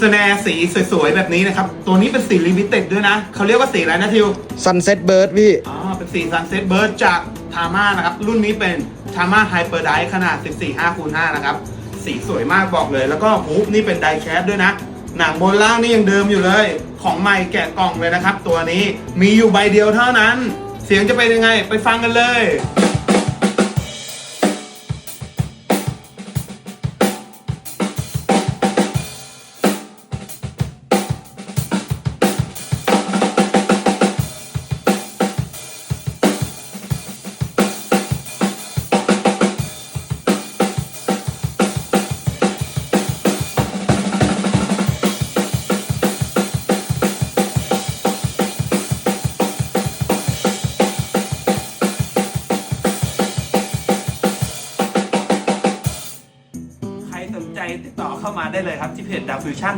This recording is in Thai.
สแนร์สีสวยๆ แบบนี้นะครับ ตัวนี้เป็นสีลิมิเต็ดด้วยนะ เขาเรียกว่าสีอะไรนะทิว Sunset Bird พี่ อ๋อ เป็นสี Sunset Bird จากทาม่านะครับ รุ่นนี้เป็นทาม่าไฮเปอร์ไดขนาด 14 5คูณ5นะครับ สีสวยมากบอกเลย แล้วก็ฮูปนี่เป็นไดแคสด้วยนะ หนังบนล่างนี่ยังเดิมอยู่เลย ของใหม่แกะกล่องเลยนะครับ ตัวนี้มีอยู่ใบเดียวเท่านั้น เสียงจะเป็นยังไง ไปฟังกันเลย สนใจติดต่อเข้ามาได้เลยครับที่เพจดาวฟิวชั่น